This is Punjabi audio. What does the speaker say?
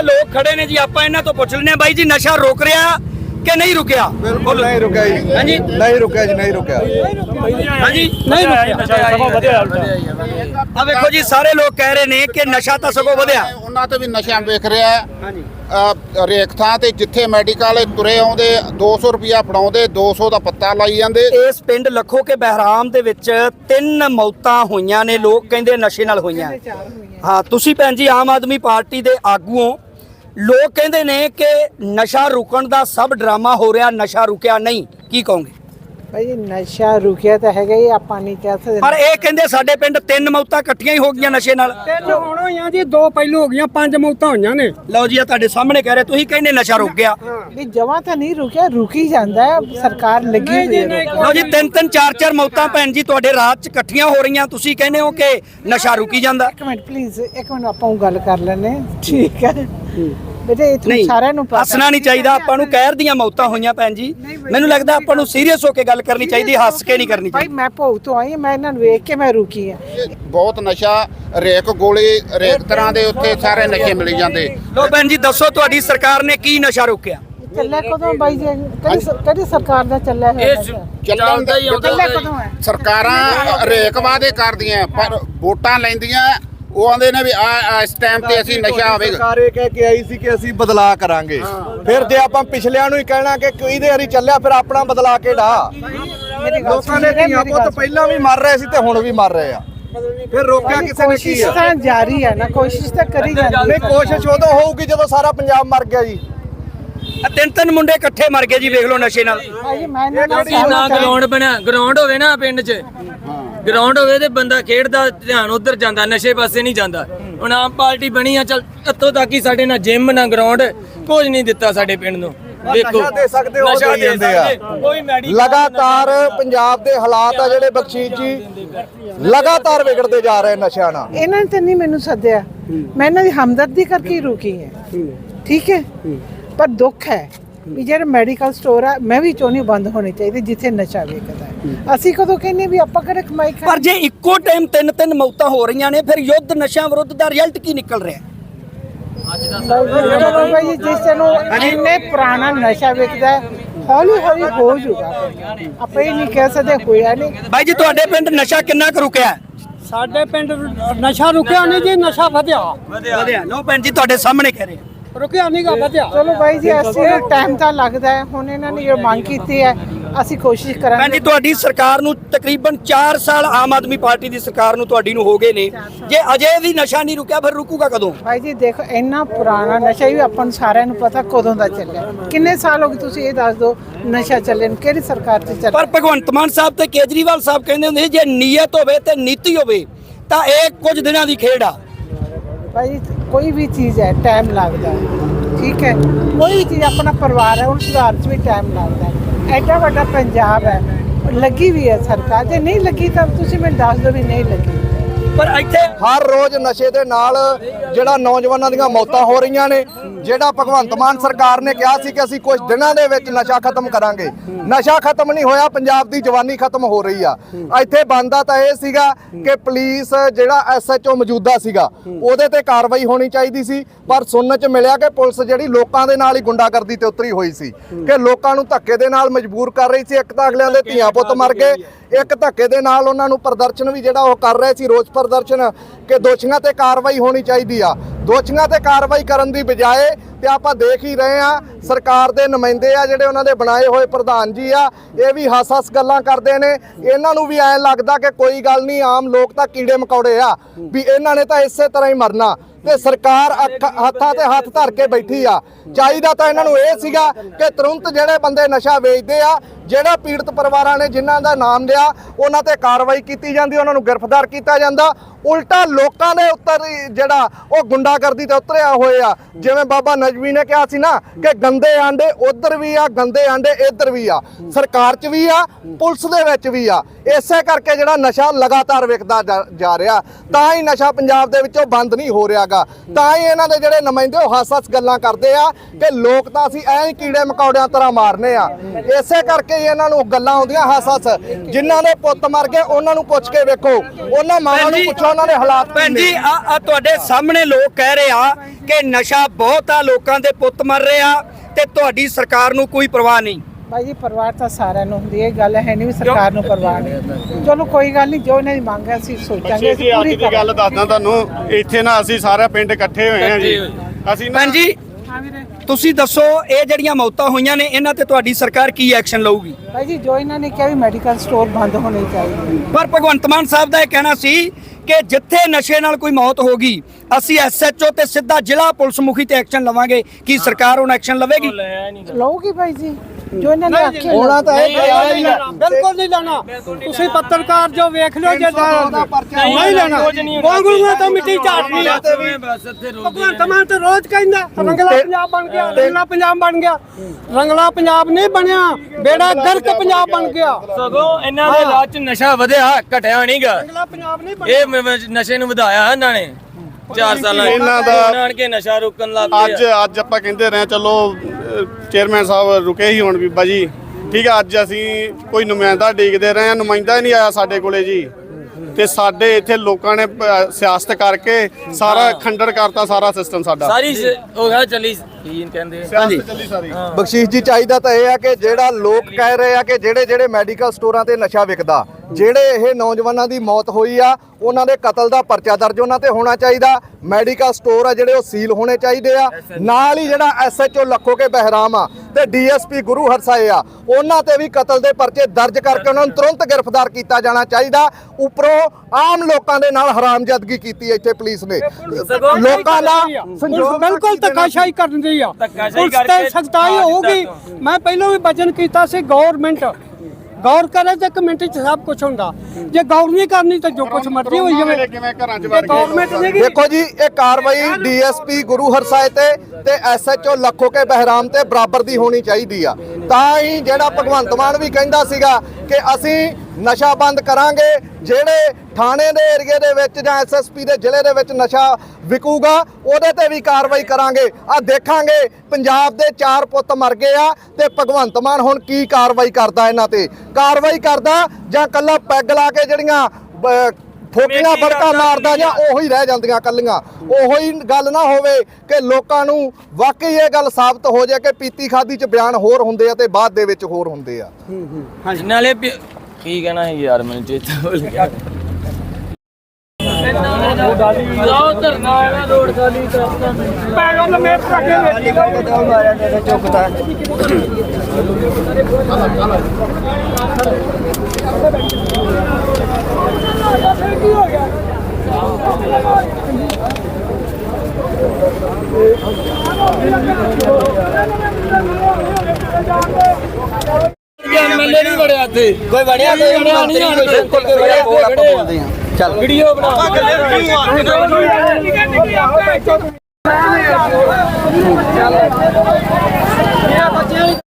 ਲੋਕ ਖੜੇ ਨੇ ਜੀ, ਆਪਾਂ ਇਹਨਾਂ ਤੋਂ ਪੁੱਛ ਲੈਂਦੇ ਹਾਂ ਬਾਈ ਜੀ, ਨਸ਼ਾ ਰੋਕ ਰਿਹਾ? ਕਿ ਨਹੀਂ ਰੁਕਿਆ? ਬਿਲਕੁਲ ਨਹੀਂ ਰੁਕਿਆ ਜੀ। ਹਾਂਜੀ? ਨਹੀਂ ਰੁਕਿਆ ਜੀ ਨਹੀਂ ਰੁਕਿਆ। ਹਾਂਜੀ? ਨਹੀਂ ਰੁਕਿਆ। ਆ ਵੇਖੋ ਜੀ ਸਾਰੇ ਲੋਕ ਕਹਿ ਰਹੇ ਨੇ ਕਿ ਨਸ਼ਾ ਤਾਂ ਸਗੋਂ ਵਧਿਆ। ਉਹਨਾਂ ਤੇ ਵੀ ਨਸ਼ਾ ਵੇਖ ਰਿਹਾ ਹੈ। ਹਾਂਜੀ। ਰੇਖ ਥਾਂ ਤੇ ਜਿੱਥੇ ਮੈਡੀਕਲ ਤੁਰੇ ਆਉਂਦੇ 200 ਰੁਪਿਆ ਫੜਾਉਂਦੇ 200 ਦਾ ਪੱਤਾ ਲਾਈ ਜਾਂਦੇ। ਇਸ ਪਿੰਡ ਲੱਖੋ ਕੇ ਬਹਿਰਾਮ ਦੇ ਵਿੱਚ ਤਿੰਨ ਮੌਤਾਂ ਹੋਈਆਂ ਨੇ ਲੋਕ ਕਹਿੰਦੇ ਨਸ਼ੇ ਨਾਲ ਹੋਈਆਂ। ਹਾਂ ਤੁਸੀਂ ਭੈਣ ਜੀ ਆਮ ਆਦਮੀ ਪਾਰਟੀ ਦੇ ਆਗੂਓ ਲੋਕ ਕਹਿੰਦੇ ਨੇ ਕਿ ਨਸ਼ਾ ਰੁਕਣ ਦਾ ਸਭ ਡਰਾਮਾ ਹੋ ਰਿਹਾ ਨਸ਼ਾ ਰੁਕਿਆ ਨਹੀਂ। ਕੀ ਕਹੋਗੇ? ਭਾਈ ਨਸ਼ਾ ਰੁਕਿਆ ਤਾਂ ਹੈਗਾ ਹੀ ਆਪਾਂ ਨਹੀਂ ਕਹਿ ਸਕਦੇ। ਪਰ ਇਹ ਕਹਿੰਦੇ ਸਾਡੇ ਪਿੰਡ ਤਿੰਨ ਮੌਤਾਂ ਇਕੱਠੀਆਂ ਹੀ ਹੋ ਗਈਆਂ ਨਸ਼ੇ ਨਾਲ। ਤਿੰਨ ਹੁਣ ਹੋਈਆਂ ਜੀ ਦੋ ਪਹਿਲੂ ਹੋ ਗਈਆਂ ਪੰਜ ਮੌਤਾਂ ਹੋਈਆਂ ਨੇ। ਲਓ ਜੀ ਆ ਤੁਹਾਡੇ ਸਾਹਮਣੇ ਕਹਿ ਰਹੇ ਤੁਸੀਂ ਕਹਿੰਦੇ ਨਸ਼ਾ ਰੁਕ ਗਿਆ। ਵੀ ਜਮਾ ਤਾਂ ਨਹੀਂ ਰੁਕਿਆ ਰੁਕ ਹੀ ਜਾਂਦਾ ਹੈ ਸਰਕਾਰ ਲੱਗੀ ਹੋਈ ਹੈ। ਲਓ ਜੀ ਤਿੰਨ ਤਿੰਨ ਚਾਰ ਚਾਰ ਮੌਤਾਂ ਭੈਣ ਜੀ ਤੁਹਾਡੇ ਰਾਤ ਚ ਇਕੱਠੀਆਂ ਹੋ ਰਹੀਆਂ ਤੁਸੀਂ ਕਹਿੰਦੇ ਹੋ ਕਿ ਨਸ਼ਾ ਰੁਕੀ ਜਾਂਦਾ। ਇੱਕ ਮਿੰਟ ਪਲੀਜ਼ ਇੱਕ ਮਿੰਟ ਆਪਾਂ ਉਹ ਗੱਲ ਕਰ ਲੈਨੇ ਠੀਕ ਹੈ। ਬੇਟੇ ਇਹ ਨਹੀਂ ਸਾਰਿਆਂ ਨੂੰ ਪਤਾ। ਹੱਸਣਾ ਨਹੀਂ ਚਾਹੀਦਾ ਆਪਾਂ ਨੂੰ ਕਹਿਰ ਦੀਆਂ ਮੌਤਾਂ ਹੋਈਆਂ ਭੈਣ ਜੀ। ਮੈਨੂੰ ਲੱਗਦਾ ਆਪਾਂ ਨੂੰ ਸੀਰੀਅਸ ਹੋ ਕੇ ਗੱਲ ਕਰਨੀ ਚਾਹੀਦੀ ਹੱਸ ਕੇ ਨਹੀਂ ਕਰਨੀ ਭਾਈ ਚਾਹੀਦੀ। ਮੈਂ ਭੋਗ ਤੋਂ ਆਈ ਹਾਂ, ਮੈਂ ਇਹਨਾਂ ਨੂੰ ਵੇਖ ਕੇ ਮੈਂ ਰੁਕੀ ਆ ਬਹੁਤ ਨਸ਼ਾ ਰੇਕ ਗੋਲੀ ਰੇਕ ਤਰ੍ਹਾਂ ਦੇ ਉੱਥੇ ਸਾਰੇ ਨਸ਼ੇ ਮਿਲ ਜਾਂਦੇ। ਲੋ ਭੈਣ ਜੀ ਦੱਸੋ ਤੁਹਾਡੀ ਸਰਕਾਰ ਨੇ ਕੀ ਨਸ਼ਾ ਰੋਕਿਆ? ਚੱਲਿਆ ਕਦੋਂ ਬਾਈ ਜੀ? ਕਿਹੜੀ ਸ- ਕਿਹੜੀ ਸਰਕਾਰ ਦਾ ਚੱਲਿਆ ਹੈ ਚੱਲਣ ਦਾ ਹੀ ਚੱਲਿਆ ਕਦੋਂ ਹੈ? ਸਰਕਾਰਾਂ ਰੇਕ ਵਾਅਦੇ ਕਰਦੀਆਂ ਪਰ ਵੋਟਾਂ ਲੈਂਦੀਆਂ ਉਹ ਆਂਦੇ ਨੇ ਵੀ ਆ ਇਸ ਟਾਈਮ ਤੇ ਅਸੀਂ ਨਸ਼ਾ ਆਵੇਗਾ ਸਰਕਾਰ ਇਹ ਕਹਿ ਕੇ ਆਈ ਸੀ ਕਿ ਅਸੀਂ ਬਦਲਾ ਕਰਾਂਗੇ। ਫਿਰ ਜੇ ਆਪਾਂ ਪਿਛਲਿਆਂ ਨੂੰ ਹੀ ਕਹਿਣਾ ਕਿ ਕੋਈ ਦੇ ਹਰੀ ਚੱਲਿਆ ਫਿਰ ਆਪਣਾ ਬਦਲਾ ਕੇ ਗੱਲ ਲੋਕਾਂ ਨੇ ਧੀਆਂ ਪੁੱਤ ਪਹਿਲਾਂ ਵੀ ਮਰ ਰਹੇ ਸੀ ਤੇ ਹੁਣ ਵੀ ਮਰ ਰਹੇ ਆ। ਫਿਰ ਰੋਕਿਆ ਕਿਸੇ ਨੇ ਕੀ ਕੋਸ਼ਿਸ਼ ਆ ਤਾਂ ਜਾਰੀ ਹੈ ਨਾ ਕੋਸ਼ਿਸ਼ ਤਾਂ ਕਰੀ ਜਾਂਦੀ ਨਹੀਂ ਕੋਸ਼ਿਸ਼ ਉਦੋਂ ਹੋਊਗੀ ਜਦੋਂ ਸਾਰਾ ਪੰਜਾਬ ਮਰ ਗਿਆ ਜੀ। ਆ ਤਿੰਨ ਤਿੰਨ ਮੁੰਡੇ ਇਕੱਠੇ ਮਰ ਗਏ ਜੀ ਵੇਖ ਲਓ ਨਸ਼ੇ ਨਾਲ। ਭਾਈ ਮੈਂ ਇਹਨਾਂ ਨਾ। ਗਰਾਊਂਡ ਬਣਿਆ ਗਰਾਊਂਡ ਹੋਵੇ ਨਾ ਪਿੰਡ 'ਚ। ਗਰਾਊਂਡ ਹੋਵੇ ਤੇ ਬੰਦਾ ਖੇਡਦਾ ਧਿਆਨ ਉਧਰ ਜਾਂਦਾ ਨਸ਼ੇ ਪਾਸੇ ਨਹੀਂ ਜਾਂਦਾ। ਹੁਣ ਆਮ ਪਾਰਟੀ ਬਣੀ ਆ ਚਲ ਇੱਥੋਂ ਤੱਕ ਹੀ ਸਾਡੇ ਨਾਲ ਜਿਮ ਨਾ ਗਰਾਊਂਡ ਕੁਝ ਨਹੀਂ ਦਿੱਤਾ ਸਾਡੇ ਪਿੰਡ ਨੂੰ। ਦੇਖੋ ਨਸ਼ਾ ਦੇ ਸਕਦੇ ਹੋ, ਨਸ਼ਾ ਦੇ ਆ। ਲਗਾਤਾਰ ਪੰਜਾਬ ਦੇ ਹਾਲਾਤ ਆ ਜਿਹੜੇ ਬਖਸ਼ੀਸ਼ ਜੀ ਲਗਾਤਾਰ ਵਿਗੜਦੇ ਜਾ ਰਹੇ ਨਸ਼ਿਆਂ ਨਾਲ। ਇਹਨਾਂ ਨੇ ਤਾਂ ਨਹੀਂ ਮੈਨੂੰ ਸੱਦਿਆ। ਮੈਂ ਇਹਨਾਂ ਦੀ ਹਮਦਰਦੀ ਕਰਕੇ ਹੀ ਰੁਕੀ ਹੈ। ਠੀਕ ਹੈ। ਪਰ ਦੁੱਖ ਹੈ ਵੀ ਜਿਹੜੇ ਮੈਡੀਕਲ ਸਟੋਰ ਆ ਮੈਂ ਵੀ ਚਾਹੁੰਦੀ ਬੰਦ ਹੋਣੇ ਚਾਹੀਦੇ ਜਿੱਥੇ ਨਸ਼ਾ ਵੇਚਦਾ ਹੈ। ਅਸੀਂ ਕਦੋਂ ਕਹਿੰਨੇ ਵੀ ਆਪਾਂ ਕਿਹੜੇ ਕਮਾਈ ਕਰ ਪਰ ਜੇ ਇੱਕੋ ਟਾਈਮ ਤਿੰਨ ਤਿੰਨ ਮੌਤਾਂ ਹੋ ਰਹੀਆਂ ਨੇ ਫਿਰ ਯੁੱਧ ਨਸ਼ਿਆਂ ਵਿਰੁੱਧ ਦਾ ਰਿਜ਼ਲਟ ਕੀ ਨਿਕਲ ਰਿਹਾ ਚਲੋ ਬਾਈ ਜੀ, ਜਿਸ ਨੂੰ ਇੰਨੇ ਪੁਰਾਣਾ ਨਸ਼ਾ ਵੇਚਦਾ ਹੌਲੀ ਹੌਲੀ ਹੋ ਜਾਊਗਾ। ਆਪਾਂ ਇਹ ਨਹੀਂ ਕਹਿ ਸਕਦੇ ਹੋਇਆ ਨਹੀਂ। ਬਾਈ ਜੀ ਤੁਹਾਡੇ ਪਿੰਡ ਨਸ਼ਾ ਕਿੰਨਾ ਕੁ ਰੁਕਿਆ ਹੈ? ਸਾਡੇ ਪਿੰਡ ਨਸ਼ਾ ਰੁਕਿਆ ਨਹੀਂ ਜੀ ਨਸ਼ਾ ਵਧਿਆ। ਵਧਿਆ। ਲੋ ਭੈਣ ਜੀ ਤੁਹਾਡੇ ਸਾਹਮਣੇ ਕਹਿ ਰਹੇ। ਰੁਕਿਆ ਨਹੀਂਗਾ ਵਧਿਆ। ਚਲੋ ਬਾਈ ਜੀ ਅਸੀਂ ਟਾਈਮ ਤਾਂ ਲੱਗਦਾ ਹੈ। ਹੁਣ ਇਹਨਾਂ ਨੇ ਜੋ ਮੰਗ ਕੀਤੀ ਹੈ ਅਸੀਂ ਕੋਸ਼ਿਸ਼ ਭੈਣ ਕਰਾਂਗੇ ਜੀ ਤੁਹਾਡੀ ਸਰਕਾਰ ਨੂੰ ਤਕਰੀਬਨ 4 ਸਾਲ ਆਮ ਆਦਮੀ ਪਾਰਟੀ ਦੀ ਸਰਕਾਰ ਨੂੰ ਤੁਹਾਡੀ ਨੂੰ ਹੋ ਗਏ ਨੇ। ਜੇ ਅਜੇ ਵੀ ਨਸ਼ਾ ਨਹੀਂ ਰੁਕਿਆ ਫਿਰ ਰੁਕੂਗਾ ਕਦੋਂ? ਭਾਈ ਜੀ ਦੇਖੋ ਇੰਨਾ ਪੁਰਾਣਾ ਨਸ਼ਾ ਵੀ ਆਪਾਂ ਨੂੰ ਸਾਰਿਆਂ ਨੂੰ ਪਤਾ ਕਦੋਂ ਦਾ ਚੱਲਿਆ। ਕਿੰਨੇ ਸਾਲ ਹੋ ਗਏ ਤੁਸੀਂ ਇਹ ਦੱਸ ਦਿਓ ਨਸ਼ਾ ਚੱਲੇ ਨੂੰ ਕਿਹੜੀ ਸਰਕਾਰ ਚ ਚੱਲਿਆ ਪਰ ਭਗਵੰਤ ਮਾਨ ਸਾਹਿਬ ਤੇ ਕੇਜਰੀਵਾਲ ਸਾਹਿਬ ਕਹਿੰਦੇ ਹੁੰਦੇ ਜੇ ਨੀਅਤ ਹੋਵੇ ਤੇ ਨੀਤੀ ਹੋਵੇ ਤਾਂ ਇਹ ਕੁਝ ਦਿਨਾਂ ਦੀ ਖੇਡ ਆ। ਭਾਈ ਕੋਈ ਵੀ ਚੀਜ਼ ਹੈ ਟਾਈਮ ਲੱਗਦਾ ਹੈ। ਠੀਕ ਹੈ? ਕੋਈ ਵੀ ਚੀਜ਼ ਆਪਣਾ ਪਰਿਵਾਰ ਹੈ ਉਹਨੂੰ ਸੁਧਾਰ ਚ ਵੀ ਟਾਈਮ ਲੱਗਦਾ ਹੈ। ਐਡਾ ਵੱਡਾ ਪੰਜਾਬ ਹੈ, ਲੱਗੀ ਵੀ ਹੈ ਸਰਕਾਰ। ਜੇ ਨਹੀਂ ਲੱਗੀ ਤਾਂ ਤੁਸੀਂ ਮੈਨੂੰ ਦੱਸ ਦਿਓ ਵੀ ਨਹੀਂ ਲੱਗੀ। ਪਰ ਇੱਥੇ ਹਰ ਰੋਜ਼ ਨਸ਼ੇ ਦੇ ਨਾਲ ਜਿਹੜਾ ਨੌਜਵਾਨਾਂ ਦੀਆਂ ਮੌਤਾਂ ਹੋ ਰਹੀਆਂ ਨੇ, ਜਿਹੜਾ ਭਗਵੰਤ ਮਾਨ ਸਰਕਾਰ ਨੇ ਕਿਹਾ ਸੀ ਕਿ ਅਸੀਂ ਕੁਝ ਦਿਨਾਂ ਦੇ ਵਿੱਚ ਨਸ਼ਾ ਖਤਮ ਕਰਾਂਗੇ। ਨਸ਼ਾ ਖਤਮ ਨਹੀਂ ਹੋਇਆ, ਪੰਜਾਬ ਦੀ ਜਵਾਨੀ ਖਤਮ ਹੋ ਰਹੀ ਆ। ਇੱਥੇ ਬੰਦਾ ਤਾਂ ਇਹ ਸੀਗਾ ਕਿ ਪੁਲਿਸ ਜਿਹੜਾ ਐਸਐਚਓ ਮੌਜੂਦਾ ਸੀਗਾ, ਉਹਦੇ ਤੇ ਕਾਰਵਾਈ ਹੋਣੀ ਚਾਹੀਦੀ ਸੀ। ਪਰ ਸੁਣਨ ਚ ਮਿਲਿਆ ਕਿ ਪੁਲਿਸ ਜਿਹੜੀ ਲੋਕਾਂ ਦੇ ਨਾਲ ਹੀ ਗੁੰਡਾਗਰਦੀ ਤੇ ਉਤਰੀ ਹੋਈ ਸੀ ਕਿ ਲੋਕਾਂ ਨੂੰ ਧੱਕੇ ਦੇ ਨਾਲ ਮਜਬੂਰ ਕਰ ਰਹੀ ਸੀ। ਇੱਕ ਤਾਂ ਅਗਲਿਆਂ ਦੇ ਧੀਆਂ ਪੁੱਤ ਮਰ ਗਏ, ਇੱਕ ਧੱਕੇ ਦੇ ਨਾਲ ਉਹਨਾਂ ਨੂੰ ਪ੍ਰਦਰਸ਼ਨ ਵੀ ਜਿਹੜਾ ਉਹ ਕਰ ਰਹੇ ਸੀ ਰੋਜ਼ ਪ੍ਰਦਰਸ਼ਨ ਕਿ ਦੋਸ਼ੀਆਂ ਤੇ ਕਾਰਵਾਈ ਹੋਣੀ ਚਾਹੀਦੀ ਆ। ਦੋਸ਼ੀਆਂ ਤੇ ਕਾਰਵਾਈ ਕਰਨ ਦੀ ਬਜਾਏ ਤੇ ਆਪਾਂ ਦੇਖ ਹੀ ਰਹੇ ਆ ਸਰਕਾਰ ਦੇ ਨੁਮਾਇੰਦੇ ਆ ਜਿਹੜੇ ਉਹਨਾਂ ਦੇ ਬਣਾਏ ਹੋਏ ਪ੍ਰਧਾਨ ਜੀ ਆ, ਇਹ ਵੀ ਹੱਸ-ਹੱਸ ਗੱਲਾਂ ਕਰਦੇ ਨੇ। ਇਹਨਾਂ ਨੂੰ ਵੀ ਐਂ ਲੱਗਦਾ ਕਿ ਕੋਈ ਗੱਲ ਨਹੀਂ, ਆਮ ਲੋਕ ਤਾਂ ਕੀੜੇ ਮਕੌੜੇ ਆ, ਵੀ ਇਹਨਾਂ ਨੇ ਤਾਂ ਇਸੇ ਤਰ੍ਹਾਂ ਹੀ ਮਰਨਾ। ਤੇ ਸਰਕਾਰ ਅੱਖ- ਹੱਥਾਂ ਤੇ ਹੱਥ ਧਰ ਕੇ ਬੈਠੀ ਆ। ਚਾਹੀਦਾ ਤਾਂ ਇਹਨਾਂ ਨੂੰ ਇਹ ਸੀਗਾ ਕਿ ਤੁਰੰਤ ਜਿਹੜੇ ਬੰਦੇ ਨਸ਼ਾ ਵੇਚਦੇ ਆ, ਜਿਹੜਾ ਪੀੜਤ ਪਰਿਵਾਰਾਂ ਨੇ ਜਿਨ੍ਹਾਂ ਦਾ ਨਾਮ ਲਿਆ, ਉਹਨਾਂ ਤੇ ਕਾਰਵਾਈ ਕੀਤੀ ਜਾਂਦੀ, ਉਹਨਾਂ ਨੂੰ ਗ੍ਰਿਫਤਾਰ ਕੀਤਾ ਜਾਂਦਾ। ਉਲਟਾ ਲੋਕਾਂ ਦੇ ਉੱਤਰ ਜਿਹੜਾ ਉਹ ਗੁੰਡਾਗਰਦੀ ਤੇ ਉਤਰਿਆ ਹੋਇਆ ਜਿਵੇਂ ਬਾਬਾ ਨਜ਼ਵੀ ਨੇ ਕਿਹਾ ਸੀ ਨਾ ਕਿ ਗੰਦੇ ਆਂਡੇ ਉਧਰ ਵੀ ਆ, ਗੰਦੇ ਆਂਡੇ ਇੱਧਰ ਵੀ ਆ। ਸਰਕਾਰ 'ਚ ਵੀ ਆ, ਪੁਲਿਸ ਦੇ ਵਿੱਚ ਵੀ ਆ। ਇਸੇ ਕਰਕੇ ਜਿਹੜਾ ਨਸ਼ਾ ਲਗਾਤਾਰ ਵਿਕਦਾ ਜਾ- ਰਿਹਾ ਤਾਂ ਹੀ ਨਸ਼ਾ ਪੰਜਾਬ ਦੇ ਵਿੱਚੋਂ ਬੰਦ ਨਹੀਂ ਹੋ ਰਿਹਾਗਾ। ਤਾਂ ਹੀ ਇਹਨਾਂ ਦੇ ਜਿਹੜੇ ਨੁਮਾਇੰਦੇ ਉਹ ਹੱਸ-ਹੱਸ ਗੱਲਾਂ ਕਰਦੇ ਆ ਕਿ ਲੋਕ ਤਾਂ ਅਸੀਂ ਐਂ ਹੀ ਕੀੜੇ ਮਕੌੜਿਆਂ ਤਰ੍ਹਾਂ ਮਾਰਨੇ ਆ। ਇਸੇ ਕਰਕੇ ਹੀ ਇਹਨਾਂ ਨੂੰ ਗੱਲਾਂ ਆਉਂਦੀਆਂ ਹੱਸ-ਹੱਸ। ਜਿਨ੍ਹਾਂ ਦੇ ਪੁੱਤ ਮਰ ਗਏ ਉਹਨਾਂ ਨੂੰ ਪੁੱਛ ਕੇ ਵੇਖੋ। ਉਹਨਾਂ ਮਾਵਾਂ ਨੂੰ ਪੁੱਛੋ ਉਹਨਾਂ ਦੇ ਹਾਲਾਤ ਭੈਣ ਜੀ ਆ ਆ ਤੁਹਾਡੇ ਸਾਹਮਣੇ ਲੋਕ ਕਹਿ ਰਹੇ ਆ ਕਿ ਨਸ਼ਾ ਬਹੁਤ ਆ ਲੋਕਾਂ ਦੇ ਪੁੱਤ ਮਰ ਰਹੇ ਆ ਤੇ ਤੁਹਾਡੀ ਸਰਕਾਰ ਨੂੰ ਕੋਈ ਪਰਵਾਹ ਨਹੀਂ। ਭਾਈ ਜੀ ਪਰਿਵਾਰ ਤਾਂ ਸਾਰਿਆਂ ਨੂੰ ਹੁੰਦੀ ਹੈ ਇਹ ਗੱਲ ਹੈ ਨਹੀਂ ਵੀ ਸਰਕਾਰ ਨੂੰ ਪਰਵਾਹ ਨਹੀਂ ਚਲੋ ਕੋਈ ਗੱਲ ਨਹੀਂ ਜੋ ਇਹਨਾਂ ਦੀ ਮੰਗ ਹੈ ਅਸੀਂ ਸੋਚਾਂਗੇ ਅਸੀਂ ਜੀ ਅੱਜ ਦੀ ਗੱਲ ਦੱਸਦਾ ਤੁਹਾਨੂੰ ਇੱਥੇ ਨਾ ਅਸੀਂ ਸਾਰੇ ਪਿੰਡ ਇਕੱਠੇ ਹੋਏ ਆ ਜੀ। ਅਸੀਂ ਨਾ ਭੈਣ ਜੀ ਤੁਸੀਂ ਦੱਸੋ ਇਹ ਜਿਹੜੀਆਂ ਮੌਤਾਂ ਹੋਈਆਂ ਨੇ ਇਹਨਾਂ ਤੇ ਤੁਹਾਡੀ ਸਰਕਾਰ ਕੀ ਐਕਸ਼ਨ ਲਊਗੀ? ਭਾਈ ਜੀ ਜੋ ਇਹਨਾਂ ਨੇ ਕਿਹਾ ਵੀ ਮੈਡੀਕਲ ਸਟੋਰ ਬੰਦ ਹੋਣੇ ਚਾਹੀਦੇ ਪਰ ਭਗਵੰਤ ਮਾਨ ਸਾਹਿਬ ਦਾ ਇਹ ਕਹਿਣਾ ਸੀ ਕਿ ਜਿੱਥੇ ਨਸ਼ੇ ਨਾਲ ਕੋਈ ਮੌਤ ਹੋ ਗਈ ਅਸੀਂ ਐਸਐਚਓ ਤੇ ਸਿੱਧਾ ਜ਼ਿਲ੍ਹਾ ਪੁਲਿਸ ਮੁਖੀ ਤੇ ਐਕਸ਼ਨ ਲਵਾਂਗੇ। ਕੀ ਸਰਕਾਰ ਹੁਣ ਐਕਸ਼ਨ ਲਵੇਗੀ? ਲਊਗੀ ਭਾਈ ਜੀ। ਜੋ ਇਹਨਾਂ ਨੇ ਆਖਿਆ ਹੋਣਾ ਤਾਂ ਇਹ ਗੱਲ ਹੀ। ਨਾ ਬਿਲਕੁਲ ਨਹੀਂ ਲੈਣਾ। ਤੁਸੀਂ ਪੱਤਰਕਾਰ ਜੋ ਵੇਖ ਲਿਓ ਜੇ ਨਹੀਂ ਲੈਣਾ। ਗੋਂਗਲੂਆਂ ਤੋਂ ਮਿੱਟੀ ਝਾੜਨੀ ਆ। ਬਸ ਇੱਥੇ ਰੋਕ ਭਗਵੰਤ ਮਾਨ ਤੇ ਰੋਜ਼ ਕਹਿੰਦਾ ਰੰਗਲਾ ਪੰਜਾਬ ਬਣ ਗਿਆ ਰੰਗਲਾ ਪੰਜਾਬ ਬਣ ਗਿਆ। ਰੰਗਲਾ ਪੰਜਾਬ ਨਹੀਂ ਬਣਿਆ ਬੇੜਾ ਗਰਕ ਪੰਜਾਬ ਬਣ ਗਿਆ। ਸਗੋਂ ਇਹਨਾਂ ਦੇ ਰਾਜ ਚ ਨਸ਼ਾ ਵਧਿਆ ਘਟਿਆ ਨਹੀਂਗਾ। ਰੰਗਲਾ ਪੰਜਾਬ ਨਹੀਂ ਬਣਿਆ। ਇਹ ਮ- ਮ- ਨਸ਼ੇ ਨੂੰ ਵਧਾਇਆ ਇਹਨਾਂ ਨੇ। 4 ਸਾਲਾਂ ਚ। ਇਹਨਾਂ ਦਾ- ਆਣ ਕੇ ਨਸ਼ਾ ਰੋਕਣ ਲੱਗ ਪਏ ਅੱਜ ਅੱਜ ਆਪਾਂ ਕਹਿੰਦੇ ਰਹੇ ਚਲੋ ਚੇਅਰਮੈਨ ਸਾਹਿਬ ਰੁਕੇ ਹੀ ਹੁਣ ਬੀਬਾ ਜੀ। ਠੀਕ ਹੈ ਅੱਜ ਅਸੀਂ ਕੋਈ ਨੁਮਾਇੰਦਾ ਡੀਕਦੇ ਰਹੇ ਆ ਨੁਮਾਇੰਦਾ ਹੀ ਨਹੀਂ ਆਇਆ ਸਾਡੇ ਕੋਲੇ ਜੀ। ਤੇ ਸਾਡੇ ਇੱਥੇ ਲੋਕਾਂ ਨੇ ਸਿਆਸਤ ਕਰਕੇ ਸਾਰਾ ਖੰਡਰ ਕਰਤਾ ਸਾਰਾ ਸਿਸਟਮ ਸਾਡਾ। ਸਾਰੀ ਸ- ਉਹ ਹੈ ਚੱਲੀ ਕੀ ਕਹਿੰਦੇ। ਸਿਆਸਤ ਚੱਲੀ ਸਾਰੀ। ਬਖਸ਼ੀਸ਼ ਜੀ ਚਾਹੀਦਾ ਤਾਂ ਇਹ ਆ ਕਿ ਜਿਹੜਾ ਲੋਕ ਕਹਿ ਰਹੇ ਆ ਕਿ ਜਿਹੜੇ ਜਿਹੜੇ ਮੈਡੀਕਲ ਸਟੋਰਾਂ ਤੇ ਨਸ਼ਾ ਵਿਕਦਾ ਜਿਹੜੇ ਇਹ ਨੌਜਵਾਨਾਂ ਦੀ ਮੌਤ ਹੋਈ ਆ ਉਹਨਾਂ ਦੇ ਕਤਲ ਦਾ ਪਰਚਾ ਦਰਜ ਉਹਨਾਂ ਤੇ ਹੋਣਾ ਚਾਹੀਦਾ। ਮੈਡੀਕਲ ਸਟੋਰ ਆ ਜਿਹੜੇ ਉਹ ਸੀਲ ਹੋਣੇ ਚਾਹੀਦੇ ਆ। ਨਾਲ ਹੀ ਜਿਹੜਾ ਐਸਐਚਓ ਲੱਖੋ ਕੇ ਬਹਿਰਾਮ ਆ ਤੇ ਡੀਐਸਪੀ ਗੁਰੂ ਹਰਸਾਏ ਆ ਉਹਨਾਂ ਤੇ ਵੀ ਕਤਲ ਦੇ ਪਰਚੇ ਦਰਜ ਕਰਕੇ ਉਹਨਾਂ ਨੂੰ ਤੁਰੰਤ ਗ੍ਰਿਫਤਾਰ ਕੀਤਾ ਜਾਣਾ ਚਾਹੀਦਾ। ਉੱਪਰੋਂ ਆਮ ਲੋਕਾਂ ਦੇ ਨਾਲ ਹਰਾਮਜ਼ਾਦਗੀ ਕੀਤੀ ਇੱਥੇ ਪੁਲਿਸ ਨੇ। ਲੋਕਾਂ ਦਾ ਬਿਲਕੁਲ ਧੱਕਾਸ਼ਾਹੀ ਕਰਨ ਦੀ ਆ। ਧੱਕਾਸ਼ਾਹੀ ਪੁਲਿਸ ਤੇ ਕਰਕੇ ਸਖਤਾਈ ਹੋਊਗੀ। ਮੈਂ ਪਹਿਲਾਂ ਵੀ ਵਚਨ ਕੀਤਾ ਸੀ ਗਵਰਨਮੈਂਟ ਗੌਰ ਕਰੇ ਤੇ ਮਿੰਟ ਚ ਸਭ ਕੁਝ ਹੁੰਦਾ। ਜੇ ਗੌਰ ਨਹੀਂ ਕਰਨੀ ਤਾਂ ਜੋ ਕੁਝ ਮਰਜ਼ੀ ਹੋਈ ਜਾਵੇ। ਕਿਵੇਂ ਘਰਾਂ 'ਚ ਵੜ ਗਏ? ਗਵਰਨਮੈਂਟ ਨੇ ਦੇਖੋ ਜੀ ਇਹ ਕਾਰਵਾਈ ਡੀਐਸਪੀ ਗੁਰੂ ਹਰਸਾਏ ਤੇ ਤੇ ਐਸਐਚਓ ਲੱਖੋ ਕੇ ਬਹਿਰਾਮ ਤੇ ਬਰਾਬਰ ਦੀ ਹੋਣੀ ਚਾਹੀਦੀ ਆ। ਤਾਂ ਹੀ ਜਿਹੜਾ ਭਗਵੰਤ ਮਾਨ ਵੀ ਕਹਿੰਦਾ ਸੀਗਾ ਕਿ ਅਸੀਂ ਨਸ਼ਾ ਬੰਦ ਕਰਾਂਗੇ ਜਿਹੜੇ ਥਾਣੇ ਦੇ ਏਰੀਏ ਦੇ ਵਿੱਚ ਜਾਂ ਐਸਐਸਪੀ ਦੇ ਜ਼ਿਲ੍ਹੇ ਦੇ ਵਿੱਚ ਨਸ਼ਾ ਵਿਕੂਗਾ ਉਹਦੇ ਤੇ ਵੀ ਕਾਰਵਾਈ ਕਰਾਂਗੇ। ਆ ਦੇਖਾਂਗੇ ਪੰਜਾਬ ਦੇ ਚਾਰ ਪੁੱਤ ਮਰ ਗਏ ਆ ਤੇ ਭਗਵੰਤ ਮਾਨ ਹੁਣ ਕੀ ਕਾਰਵਾਈ ਕਰਦਾ ਇਹਨਾਂ ਤੇ? ਕਾਰਵਾਈ ਕਰਦਾ ਜਾਂ ਕੱਲਾ ਪੈਗ ਲਾ ਕੇ ਜਿਹੜੀਆਂ ਫੋਕੀਆਂ ਬੜਕਾ ਮਾਰਦਾ ਜਾਂ ਉਹੀ ਰਹਿ ਜਾਂਦੀਆਂ ਕੱਲੀਆਂ ਉਹੀ ਗੱਲ ਨਾ ਹੋਵੇ ਕਿ ਲੋਕਾਂ ਨੂੰ ਵਾਕਈ ਇਹ ਗੱਲ ਸਾਬਤ ਹੋ ਜਾਏ ਕਿ ਪੀਤੀ ਖਾਦੀ ਚ ਬਿਆਨ ਹੋਰ ਹੁੰਦੇ ਆ ਤੇ ਬਾਅਦ ਦੇ ਵਿੱਚ ਹੋਰ ਹੁੰਦੇ ਆ। ਨਾਲੇ ਵੀ- ਕੀ ਕਹਿਣਾ ਹੈ ਯਾਰ ਮੈਨੂੰ ਚੇਤਾ ਭੁੱਲ ਗਿਆ। ਲਾਓ ਧਰਨਾ ਹੈ ਰੋਡ ਖਾਲੀ ਕਰਤਾ ਪੈਗਲ ਮੇਰ ਰੱਖੇ ਵਿੱਚ ਐਮਐਲਏ ਨਹੀਂ ਵੜਿਆ ਇੱਥੇ। ਕੋਈ ਵੜਿਆ ਕੋਈ ਵੜਿਆ ਨਹੀਂ ਆਣ ਕੇ ਬੋਲਦੇ ਆ ਚੱਲ। ਵੀਡੀਓ ਬਣਾ। ਚੱਲ।